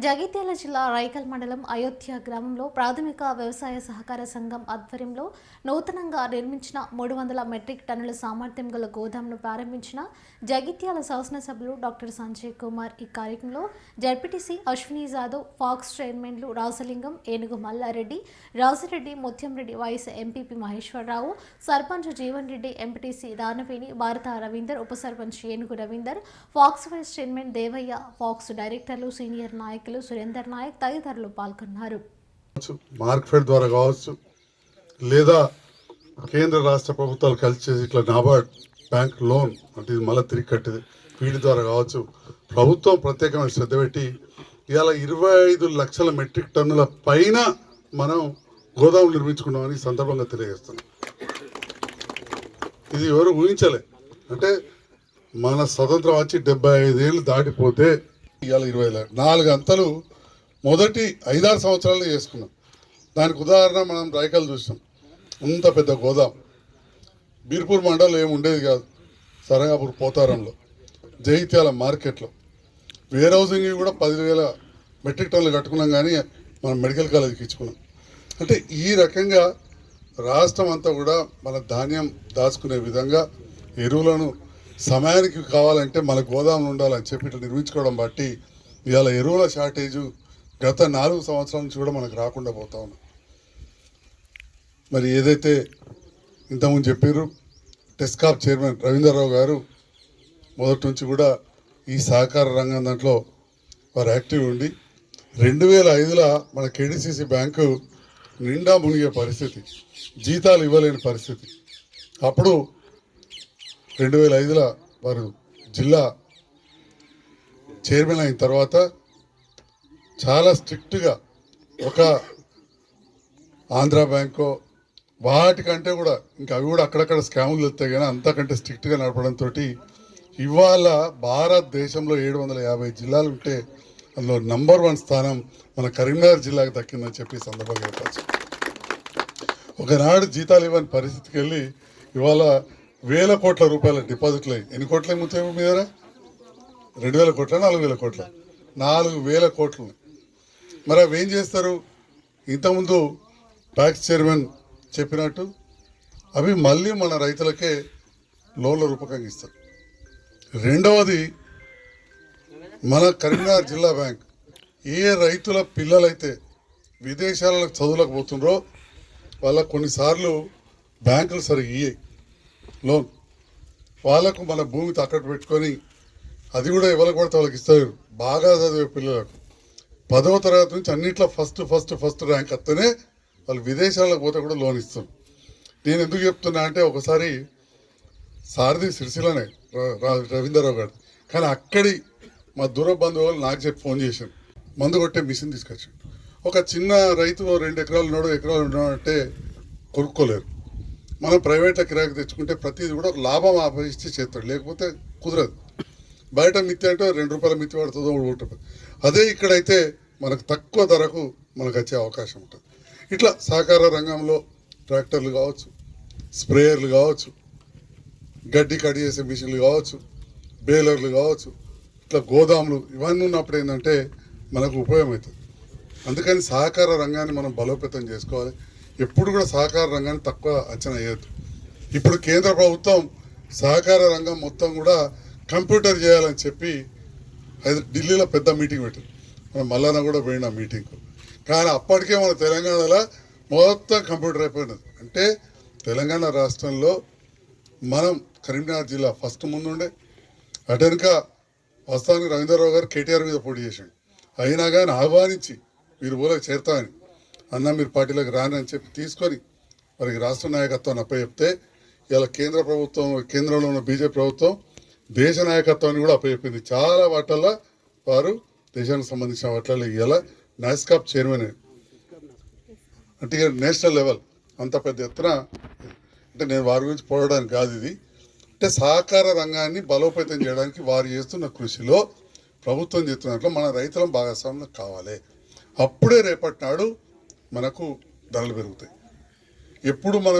జగిత్యాల జిల్లా రైకల్ మండలం అయోధ్య గ్రామంలో ప్రాథమిక వ్యవసాయ సహకార సంఘం ఆధ్వర్యంలో నూతనంగా నిర్మించిన మూడు వందల మెట్రిక్ టన్నుల సామర్థ్యం గల గోదాంను ప్రారంభించిన జగిత్యాల శాసనసభ్యులు డాక్టర్ సంజయ్ కుమార్ ఈ కార్యక్రమంలో జడ్పీటీసీ అశ్విని జాదవ్ ఫాక్స్ చైర్మన్లు Rajalingam Enugu Mallareddy Rajireddy Muthyamreddy vice MPP Maheshwararao sarpanch Jeevan Reddy MPTC Danaveni Bharatha Ravinder ఉప sarpanch Enugu Ravinder PACS vice chairman Devaiah PACS డైరెక్టర్లు సీనియర్ నాయకులు సురేందర్ నాయక్ తదితరులు పాల్గొన్నారు. మార్క్ఫెడ్ ద్వారా కావచ్చు లేదా కేంద్ర రాష్ట్ర ప్రభుత్వాలు కలిసి చేసి ఇట్లా నాబార్డ్ బ్యాంక్ లోన్ అంటే ఇది మళ్ళీ తిరిగి కట్టేది వీటి ద్వారా కావచ్చు ప్రభుత్వం ప్రత్యేకమైన శ్రద్ధ పెట్టి ఇవాళ ఇరవై ఐదు లక్షల మెట్రిక్ టన్నుల పైన మనం గోదాములు నిర్మించుకున్నామని సందర్భంగా తెలియజేస్తున్నాం. ఇది ఎవరు ఊహించలే. అంటే మన స్వతంత్రం వచ్చి డెబ్బై ఐదేళ్ళు దాటిపోతే ఇవాళ ఇరవై లే- నాలుగు అంతలు మొదటి ఐదారు సంవత్సరాలు చేసుకున్నాం. దానికి ఉదాహరణ మనం రాయకల్ చూసాం అంత పెద్ద గోదాం. బీర్పూర్ మండలం ఏమి ఉండేది కాదు. సరంగాపూర్ పోతారంలో. జైత్యాల మార్కెట్లో. వేర్ హౌసింగ్ కూడా పదివేల మెట్రిక్ టన్నులు కట్టుకున్నాం కానీ మనం మెడికల్ కాలేజీకి ఇచ్చుకున్నాం. అంటే ఈ రకంగా రాష్ట్రం అంతా కూడా మన ధాన్యం దాచుకునే విధంగా ఎరువులను సమయానికి కావాలంటే మన గోదాములు ఉండాలని చెప్పి ఇట్లా నిర్మించుకోవడం బట్టి ఇవాళ ఎరువుల షార్టేజు గత నాలుగు సంవత్సరాల నుంచి కూడా మనకు రాకుండా పోతా ఉన్నాం మరి ఏదైతే ఇంతకుముందు చెప్పారు టెస్కాప్ చైర్మన్ రవీంద్రరావు గారు మొదటి నుంచి కూడా ఈ సహకార రంగం దాంట్లో వారు యాక్టివ్ ఉండి రెండు వేల ఐదులో మన కేడిసిసి బ్యాంకు నిండా మునిగే పరిస్థితి జీతాలు ఇవ్వలేని పరిస్థితి. అప్పుడు రెండు వేల ఐదులో వారు జిల్లా చైర్మన్ అయిన తర్వాత చాలా స్ట్రిక్ట్గా ఒక ఆంధ్ర బ్యాంకో వాటికంటే కూడా ఇంకా అవి కూడా అక్కడక్కడ స్కాములు వెళ్తాయి కానీ అంతకంటే స్ట్రిక్ట్గా నడపడంతో ఇవాళ భారతదేశంలో ఏడు వందల యాభై జిల్లాలు ఉంటే అందులో నంబర్ వన్ స్థానం మన కరీంనగర్ జిల్లాకు దక్కిందని చెప్పి సందర్భంగా చెప్పచ్చు. ఒకనాడు జీతాలు ఇవ్వని పరిస్థితికి వెళ్ళి ఇవాళ వేల కోట్ల రూపాయల డిపాజిట్లు అయ్యి. ఎన్ని కోట్ల ముత్యం మీ దగ్గర? రెండు వేల కోట్ల నాలుగు వేల కోట్ల? నాలుగు వేల కోట్లు. మరి అవి ఏం చేస్తారు? ఇంతకుముందు ట్యాక్స్ చైర్మన్ చెప్పినట్టు అవి మళ్ళీ మన రైతులకే లోన్ల రూపకంగా ఇస్తారు. రెండవది మన కరీంనగర్ జిల్లా బ్యాంక్ ఏ రైతుల పిల్లలైతే విదేశాలకు చదువులకు పోతుండ్రో వాళ్ళకు కొన్నిసార్లు బ్యాంకులు సరిగ్గా ఇయ్యాయి. లోన్ వాళ్ళకు మన భూమి తాకట్టు పెట్టుకొని అది కూడా ఎవరికి పడితే వాళ్ళకి ఇస్తారు. బాగా చదివే పిల్లలకు. పదవ తరగతి నుంచి అన్నిట్లో ఫస్ట్ ఫస్ట్ ఫస్ట్ ర్యాంక్ వస్తేనే వాళ్ళు విదేశాలకు పోతే కూడా లోన్ ఇస్తాం నేను ఎందుకు చెప్తున్నా అంటే ఒకసారి సారథి సిరిసిలోనే ర- రవీంద్రరావు గారు. కానీ అక్కడి మా దూర బంధువులు నాకు చెప్పి ఫోన్ చేశాను మందు కొట్టే మిషన్ తీసుకొచ్చాడు ఒక చిన్న రైతు రెండు ఎకరాలు ఉన్నాడు ఎకరాలు ఉన్నాడు అంటే కొనుక్కోలేరు. మనం ప్రైవేట్లో కిరాయికి తెచ్చుకుంటే ప్రతిదీ కూడా ఒక లాభం ఆపరిస్తే చేస్తాడు లేకపోతే కుదరదు. బయట మిత్తి అంటే రెండు రూపాయల మిత్తి పడుతుందో మూడు అదే ఇక్కడైతే మనకు తక్కువ ధరకు మనకు వచ్చే అవకాశం ఉంటుంది. ఇట్లా సహకార రంగంలో ట్రాక్టర్లు కావచ్చు స్ప్రేయర్లు కావచ్చు గడ్డి కడి చేసే మిషన్లు కావచ్చు బేలర్లు కావచ్చు ఇట్లా గోదాములు ఇవన్నీ ఉన్నప్పుడు ఏంటంటే మనకు ఉపయోగం అవుతుంది అందుకని సహకార రంగాన్ని మనం బలోపేతం చేసుకోవాలి. ఎప్పుడు కూడా సహకార రంగాన్ని తక్కువ అంచనా వేయద్దు. ఇప్పుడు కేంద్ర ప్రభుత్వం సహకార రంగం మొత్తం కూడా కంప్యూటర్ చేయాలని చెప్పి ఢిల్లీలో పెద్ద మీటింగ్ పెట్టింది. మనం మల్లన్న కూడా పోయిన మీటింగ్కు. కానీ అప్పటికే మన తెలంగాణలో మొత్తం కంప్యూటర్ అయిపోయినది అంటే తెలంగాణ రాష్ట్రంలో మనం కరీంనగర్ జిల్లా ఫస్ట్ ముందుండే. అటు వెనుక రవీంద్రరావు గారు కేటీఆర్ మీద పోటీ చేసిండు. అయినా కానీ ఆహ్వానించి మీరు ఊళ్ళకి చేరుతామని అన్న మీరు పార్టీలోకి రాని అని చెప్పి తీసుకొని వారికి రాష్ట్ర నాయకత్వాన్ని అప్పచెప్తే ఇలా కేంద్ర ప్రభుత్వం కేంద్రంలో ఉన్న బీజేపీ ప్రభుత్వం దేశ నాయకత్వాన్ని కూడా అప్పచెప్పింది చాలా వాటల్లో వారు దేశానికి సంబంధించిన వాటిల్లో ఇవాళ నాస్కాప్ చైర్మన్. అంటే ఇక నేషనల్ లెవెల్ అంత పెద్ద ఎత్తున అంటే నేను వారి గురించి పోవడానికి కాదు ఇది. అంటే సహకార రంగాన్ని బలోపేతం చేయడానికి వారు చేస్తున్న కృషిలో ప్రభుత్వం చేస్తున్నట్లు మన రైతులం భాగస్వామ్యం కావాలి. అప్పుడే రేపటి నాడు మనకు ధరలు పెరుగుతాయి. ఎప్పుడు మనం